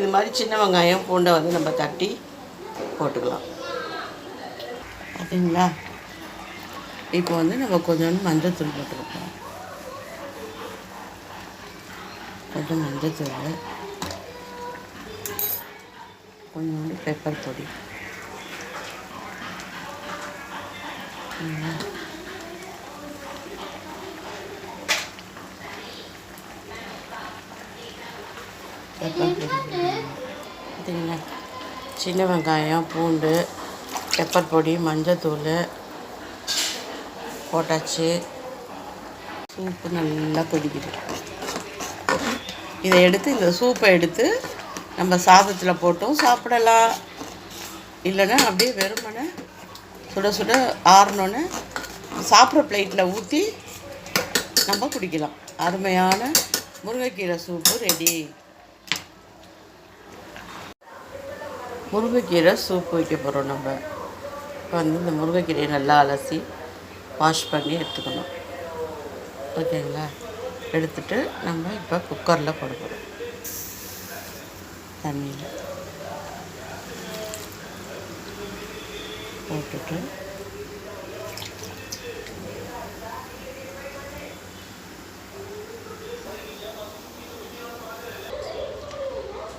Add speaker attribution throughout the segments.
Speaker 1: இது மாதிரி சின்ன வெங்காயம் பூண்டை வந்து நம்ம தட்டி போட்டுக்கலாம். அப்படிங்களா இப்போ வந்து நம்ம கொஞ்சோண்டு மஞ்சத்தூள் போட்டுருக்கோம் கொஞ்சம் மஞ்சத்தூள். கொஞ்சோண்டு பெப்பர் பொடி. ம். பெப்பர் பார்த்தீங்களா சின்ன வெங்காயம் பூண்டு பெப்பர் பொடி மஞ்சத்தூள் போட்டாச்சு சூப்பு நல்லா கொதிக்குது. இதை எடுத்து இந்த சூப்பை எடுத்து நம்ம சாதத்தில் போட்டும் சாப்பிடலாம். இல்லைன்னா அப்படியே வெறுமனே சுட சுட ஆறினோன்னே சாப்பிட்ற பிளேட்டில் ஊற்றி நம்ம குடிக்கலாம். அருமையான முருங்கைக்கீரை சூப்பு ரெடி முருங்கைக்கீரை சூப் வைக்க போகிறோம் நம்ம. இப்போ வந்து இந்த முருங்கைக்கீரையை நல்லா அலசி வாஷ் பண்ணி எடுத்துக்கணும். ஓகேங்களா? எடுத்துட்டு நம்ம இப்போ குக்கரில் போட போகிறோம் தண்ணியில். போட்டுட்டு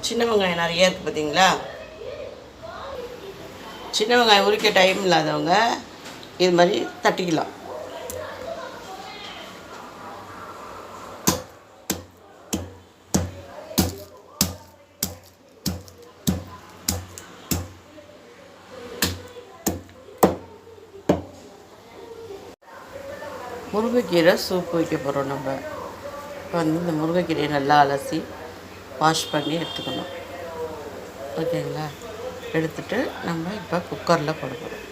Speaker 1: சின்ன வெங்காயம் நிறைய இருக்குது பார்த்தீங்களா சின்ன வெங்காயம் உரிக்க டைம் இல்லாதவங்க இது மாதிரி தட்டிக்கலாம். முருங்கைக்கீரை சூப் வைக்க போகிறோம் நம்ம. இப்போ வந்து இந்த முருங்கைக்கீரையை நல்லா அலசி வாஷ் பண்ணி எடுத்துக்கணும். ஓகேங்களா எடுத்துட்டு நம்ம இப்போ குக்கரில் போட போகிறோம்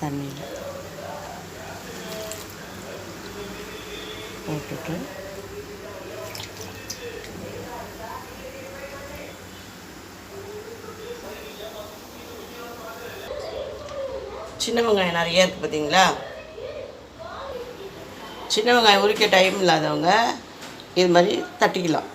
Speaker 1: தண்ணியில். போட்டுட்டு சின்ன வெங்காயம் நிறைய இருக்குது பார்த்தீங்களா? சின்ன வெங்காயம் உரிக்க டைம் இல்லாதவங்க இது மாதிரி தட்டிக்கலாம்.